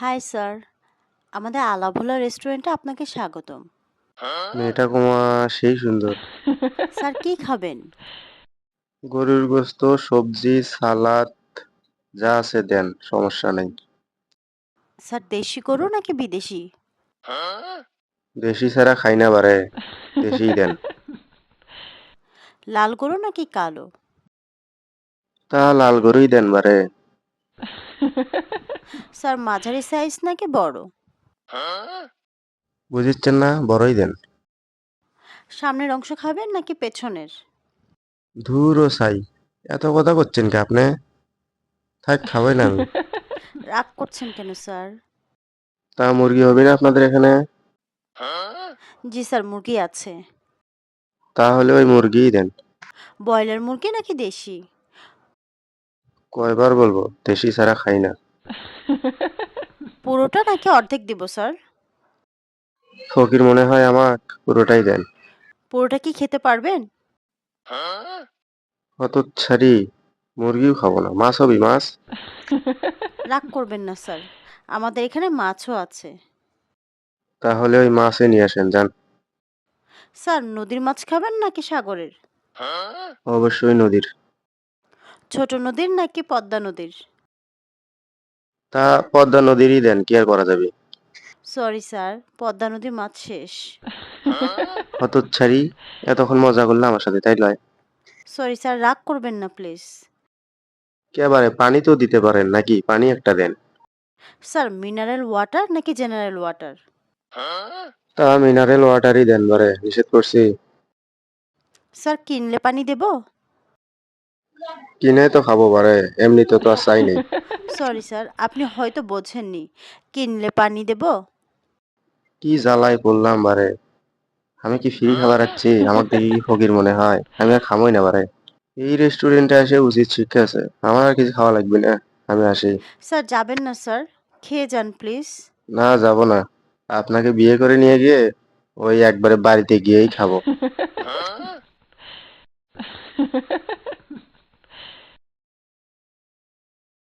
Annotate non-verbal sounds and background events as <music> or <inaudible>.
Hi sir আমাদের আলাভোলা রেস্টুরেন্টে আপনাকে স্বাগতম। মেয়েটা কুমা সেই সুন্দর। স্যার কি খাবেন? গরুর গোস্ত সবজি সালাদ যা আছে দেন সমস্যা নেই। স্যার দেশি গরু নাকি বিদেশি? দেশি ছাড়া খাই না বারে দেশি দেন। লাল গরু নাকি কালো? তা লাল গরুই দেন বারে। স্যার মাঝারি সাইজ নাকি বড়? বুঝিচ্ছেন না বড়ই দেন। সামনের অংশ খাবেন নাকি পেছনের? ধুর ও সাই এত কথা করছেন কি আপনি? থাক খাবাই না আমি। <laughs> রাগ করছেন কেন স্যার? তা মুরগি হবে না আপনাদের এখানে? জি স্যার মুরগি আছে। তাহলে ওই মুরগিই দেন। ব্রয়লার মুরগি নাকি দেশি? কয়বার বলব দেশি ছাড়া খাই না। পুরোটা নাকি অর্ধেক দিব স্যার? ফকির মনে হয় আমার পুরোটাই দেন। পুরোটা কি খেতে পারবেন? অত ছাড়ি মুরগিও খাব না মাছ হবি মাছ। রাগ করবেন না স্যার। আমাদের এখানে মাছও আছে। তাহলে ওই মাছে নিয়ে আসেন যান। স্যার নদীর মাছ খাবেন নাকি সাগরের? অবশ্যই নদীর। ছোট নদীর নাকি পদ্মা নদীর? তা পদ্মা নদীরই দেন কি আর করা যাবে? সরি স্যার পদ্মা নদীর মাছ শেষ। অত ছাড়ি এতক্ষণ মজা করলে আমার সাথে তাই লয়। সরি স্যার রাগ করবেন না প্লিজ কেবারে পানি তো দিতে পারেন নাকি? পানি একটা দেন। স্যার মিনারেল ওয়াটার নাকি জেনারেল ওয়াটার তা মিনারেল ওয়াটারই দেন বারে নিষেধ করছি। স্যার কিনলে পানি দেব? কিনে তো খাব বারে এমনি তো তো আর চাই নেই। <laughs> সরি স্যার আপনি হয়তো বোঝেননি। কিনলে পানি দেব? কি জ্বালায় পড়লাম বারে? আমি কি ফ্রি খাবার আছি আমাকে দেখে কি ফকির মনে হয়? আমি আর খামোই না বারে। এই রেস্টুরেন্টে এসে উচিত শিক্ষা আছে। আমার আর কিছু খাওয়া লাগবে না। আমি আসি। স্যার যাবেন না স্যার খেয়ে যান প্লিজ না যাব না। আপনাকে বিয়ে করে নিয়ে গিয়ে ওই একবারে বাড়িতে গিয়েই খাব। <laughs> <laughs>